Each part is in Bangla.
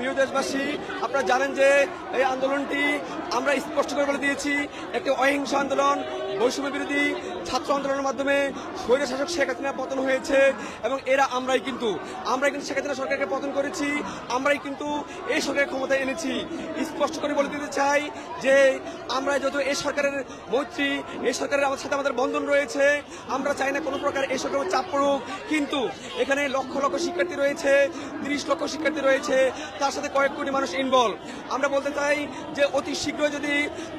প্রিয় দেশবাসী, আপনারা জানেন যে এই আন্দোলনটি আমরা স্পষ্ট করে বলে দিয়েছি, একটি অহিংস আন্দোলন। বৈষম্য বিরোধী ছাত্র আন্দোলনের মাধ্যমে স্বৈর শাসক শেখ হাসিনা পতন হয়েছে এবং এরা আমরাই কিন্তু আমরাই কিন্তু শেখ হাসিনা সরকারকে পতন করেছি, আমরাই কিন্তু এই সরকারের ক্ষমতায় এনেছি। স্পষ্ট করে বলে দিতে চাই যে আমরা যত এই সরকারের মৈত্রী, এই সরকারের আমাদের সাথে আমাদের বন্ধন রয়েছে, আমরা চাই না কোনো প্রকার এই সরকারের চাপ পড়ুক। কিন্তু এখানে লক্ষ লক্ষ শিক্ষার্থী রয়েছে, তিরিশ লক্ষ শিক্ষার্থী রয়েছে, তার সাথে কয়েক কোটি মানুষ ইনভলভ আমরা বলতে চাই যে অতি শীঘ্রই যদি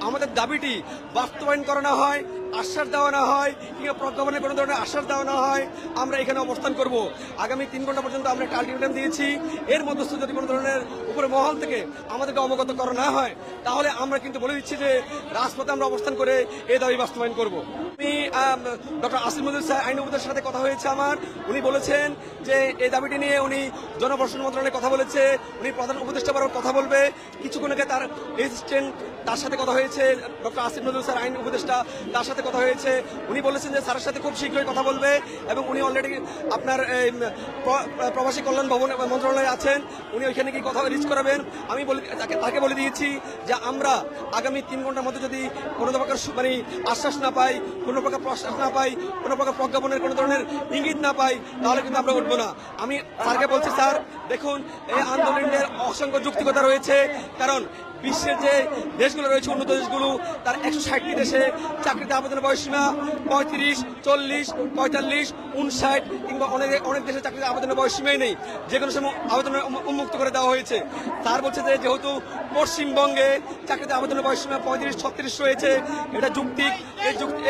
আমাদের দাবিটি বাস্তবায়ন করানো হয় আশ্বাস দেওয়া না হয়, কিংবা প্রজ্ঞাপনের কোনো ধরনের আশ্বাস দেওয়া না হয়, আমরা এখানে অবস্থান করব। আগামী তিন ঘণ্টা পর্যন্ত আমরা একটা আলটিমেটাম দিয়েছি। এর মধ্যস্থ যদি কোনো ধরনের উপরে মহল থেকে আমাদেরকে অবগত করা না হয়, তাহলে আমরা কিন্তু বলে দিচ্ছি যে রাজপথে আমরা অবস্থান করে এই দাবি বাস্তবায়ন করব। আমি ডক্টর আসিমুদ্দিন স্যার, আইন উপদের সাথে কথা হয়েছে আমার। উনি বলেছেন যে এই দাবিটি নিয়ে উনি জনপ্রশাসন মন্ত্রণালয়ে কথা বলেছে। উনি প্রধান উপদেষ্টা বারবার কথা বলবে। কিছুক্ষণ আগে তার রেজিস্ট্যান্ট তার সাথে কথা হয়েছে। ডক্টর আসিফ নজরুল স্যার, আইন উপদেষ্টা তার সাথে কথা হয়েছে। উনি বলেছেন যে স্যারের সাথে খুব শীঘ্রই কথা বলবে এবং উনি অলরেডি আপনার প্রবাসী কল্যাণ ভবন মন্ত্রণালয়ে আছেন। উনি ওইখানে কি কথা রিচ করাবেন। আমি বলে, তাকে তাকে বলে দিয়েছি যে আমরা আগামী তিন ঘণ্টার মধ্যে যদি কোনো প্রকার মানে আশ্বাস না পাই, কোনো প্রকার প্রশ্বাস না পাই, কোনো প্রকার প্রজ্ঞাপনের কোনো ধরনের ইঙ্গিত না পাই, তাহলে কিন্তু আমরা উঠবো না। আমি স্যারকে বলছি, স্যার, দেখুন এই আন্দোলনের অসংখ্য যুক্তিকতা রয়েছে। কারণ বিশ্বের যে দেশগুলো রয়েছে, উন্নত দেশগুলো, তার একশো ষাটটি দেশে চাকরিতে আবেদনের বয়সীমা পঁয়ত্রিশ, চল্লিশ, পঁয়তাল্লিশ উনষাট কিংবা অনেক অনেক দেশের চাকরিতে আবেদনের বয়সীমাই নেই। যে কোনো সময় আবেদনের উন্মুক্ত করে দেওয়া হয়েছে। তার বলছে যে যেহেতু পশ্চিমবঙ্গে চাকরিতে আবেদনের বয়সীমা পঁয়ত্রিশ, ছত্রিশ রয়েছে, এটা যুক্তি এই যুক্তি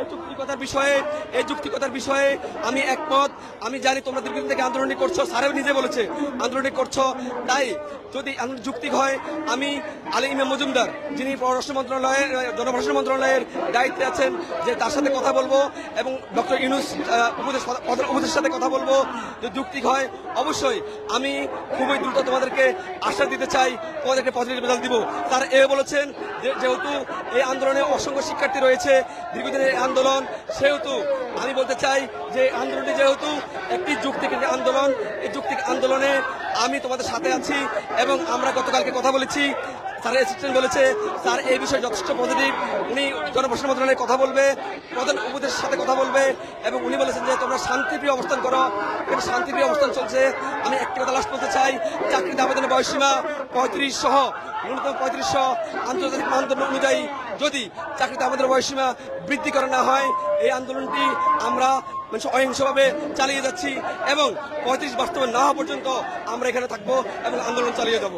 এই যুক্তিকতার বিষয়ে, এই যুক্তিকতার বিষয়ে আমি একমত। আমি জানি তোমরা দীর্ঘদিন থেকে আন্দোলনটি করছ, স্যারেও নিজে বলেছে আন্দোলনটি করছ। তাই যদি যুক্তিক হয়, আমি আলী ইমাম মজুমদার, যিনি পররাষ্ট্র মন্ত্রণালয়ের জনপ্রশাসন মন্ত্রণালয়ের দায়িত্বে আছেন, যে তার সাথে কথা বলব এবং ডক্টর ইউনুস উপদেশের সাথে কথা বলব। যে যুক্তিক হয়, অবশ্যই আমি খুবই দ্রুত তোমাদেরকে আশ্বাস দিতে চাই, তোমাদেরকে পজিটিভ রেজাল্ট দিব। তার এ বলেছেন যেহেতু এই আন্দোলনে অসংখ্য শিক্ষার্থী রয়েছে, দীর্ঘদিনের আন্দোলন, সেহেতু আমি বলতে চাই যে আন্দোলনটি যেহেতু একটি যুক্তিক আন্দোলন, এই যুক্তিক আন্দোলনে আমি তোমাদের সাথে আছি এবং আমরা গতকালকে কথা বলেছি। স্যার অ্যাসিস্ট্যান্ট বলেছে, স্যার, এই বিষয়ে যথেষ্ট পজিটিভ উনি জনপ্রশাসন মন্ত্রণালয়ে কথা বলবে। প্রধান উপদেশের সাথে কথা বলবে এবং উনি বলেছেন যে, তোমরা শান্তিপ্রিয় অবস্থান করো। এবং শান্তিপ্রিয় অবস্থান চলছে। আমি একটি কথা লাস্ট বলতে চাই, চাকরিতে আবেদনের বয়সীমা পঁয়ত্রিশ সহ, ন্যূনতম পঁয়ত্রিশশো আন্তর্জাতিক মানদণ্ড অনুযায়ী যদি চাকরিতে আমাদের বয়সীমা বৃদ্ধি করা না হয়, এই আন্দোলনটি আমরা মানে অহিংসভাবে চালিয়ে যাচ্ছি এবং পঁয়ত্রিশ বাস্তবে না হওয়া পর্যন্ত আমরা এখানে থাকব এবং আন্দোলন চালিয়ে যাব।